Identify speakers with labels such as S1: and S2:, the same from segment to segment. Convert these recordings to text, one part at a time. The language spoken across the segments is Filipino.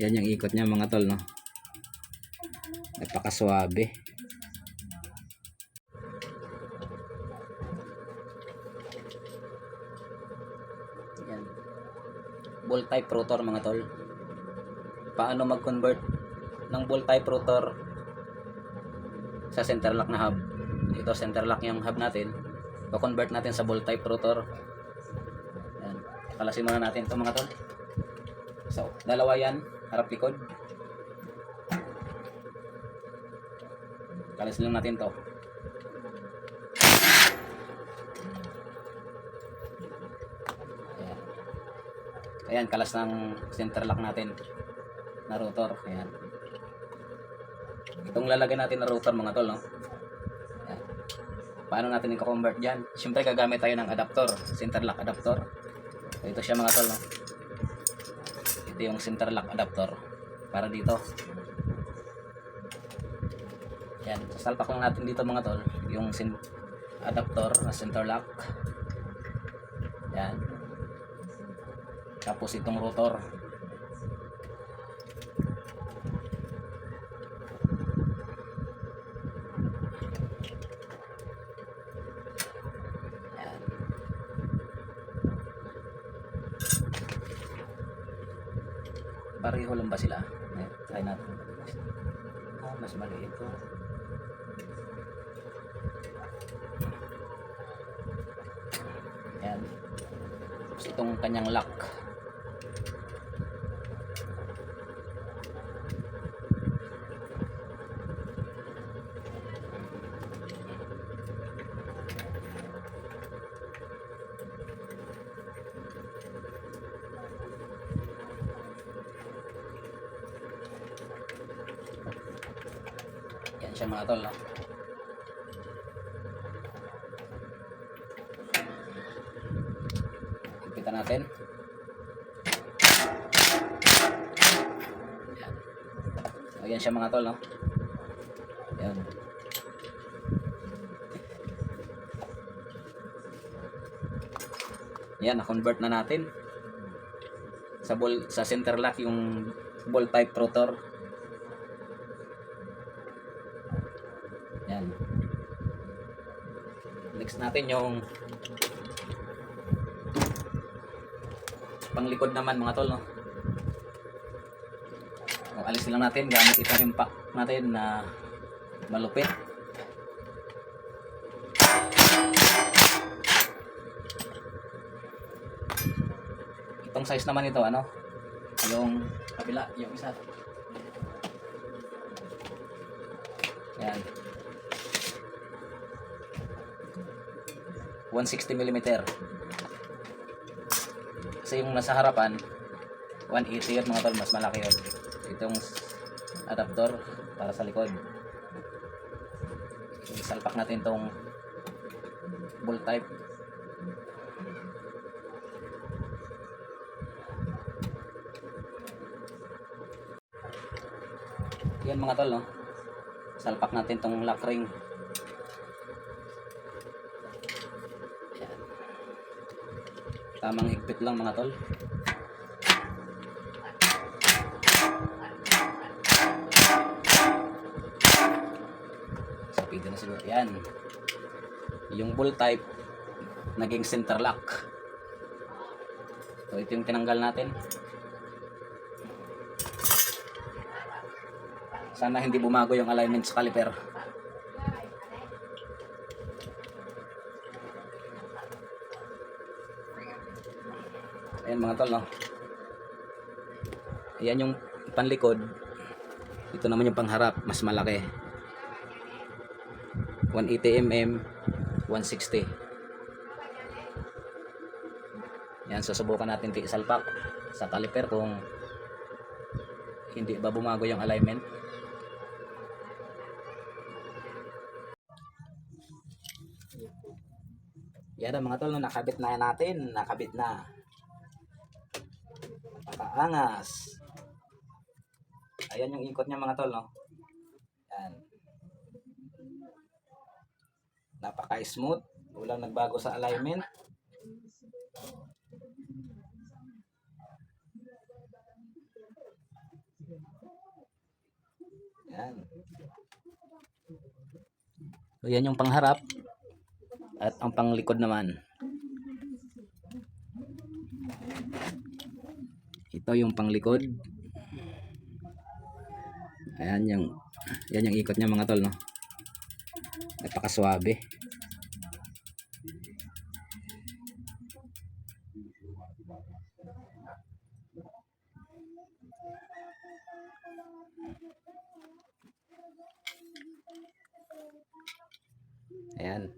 S1: Yan yung ikot niya mga tol, no? Napakaswabe. Yan. Ball type rotor mga tol. Paano mag-convert ng ball type rotor sa center lock na hub? Ito center lock yung hub natin. Pa-convert natin sa ball type rotor. Yan. Kalasin muna natin ito mga tol. So, dalawa yan, harap likod. Kalasin lang natin to. Ayan. Kalas ng center lock natin na rotor. Ayan. Itong lalagyan natin na rotor mga tol, no? Ayan. Paano natin i-convert dyan? Siyempre, gagamit tayo ng adapter, center lock adapter. So, ito siya mga tol, no? Ito yung center lock adapter para dito. Yan, sasalpak lang natin dito mga tol, yung adapter na center lock. Yan. Tapos itong rotor. Yan. Pareho lang ba sila? Ayan, try natin. Ah, mas maliit to. Yan. Tapos itong kanyang lock. Yan siya mga tol, no? Higpitan natin. Yan. Ayan siya mga tol, no? Yan. Yan, na-convert na natin. Sa ball, sa center lock yung ball type rotor. Yan. Next natin yung panglikod naman mga tol, no? O, alisin lang natin gamit itong impact natin na malupit. Itong size naman ito, ano? Yung kabila, yung isa. Yan. 160 mm. Kasi yung nasa harapan, 180 yun mga tol, mas malaki yun. Itong adapter para sa likod. Isalpak natin tong bull type. Yan mga tol, no? Salpak natin tong lock ring. Yan. Tamang higpit lang mga tol. Sapitin na siguro. Yan. Yung bull type, naging center lock. So, ito yung tinanggal natin. Sana hindi bumago yung alignment sa caliper. Ayan mga tol, no? Ayan yung panlikod. Ito naman yung pangharap, mas malaki. 180 mm, 160. Yan, susubukan natin salpak sa caliper kung hindi ba bumago yung alignment. Yan ang mga tol, nakabit na natin. Nakabit na. Napakaangas. Ayan yung ikot niya mga tol, no? Yan. Napaka-smooth. Walang nagbago sa alignment. Yan. So, yan yung pangharap. At ang panglikod naman. Ito yung panglikod. Ayan yung yan yung ikot niya mga tol no. Napakaswabe. Ayan.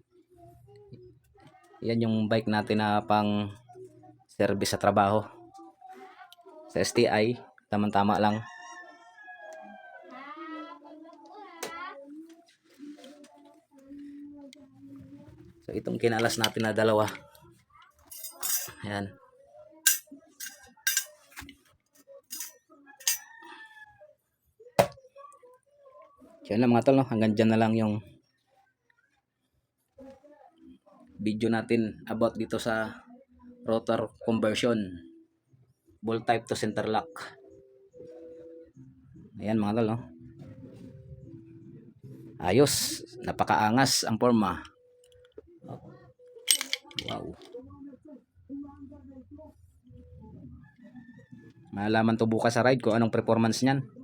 S1: Yan yung bike natin na pang service sa trabaho. Sa STI, tama-tama lang. So itong kinalas natin na dalawa. Ayan. So yun lang mga tol, no? hanggang dyan na lang yung video natin about dito sa rotor conversion ball type to center lock. Ayan mga tol ayos. Napakaangas ang forma. Wow. Malaman to bukas sa ride ko anong performance niyan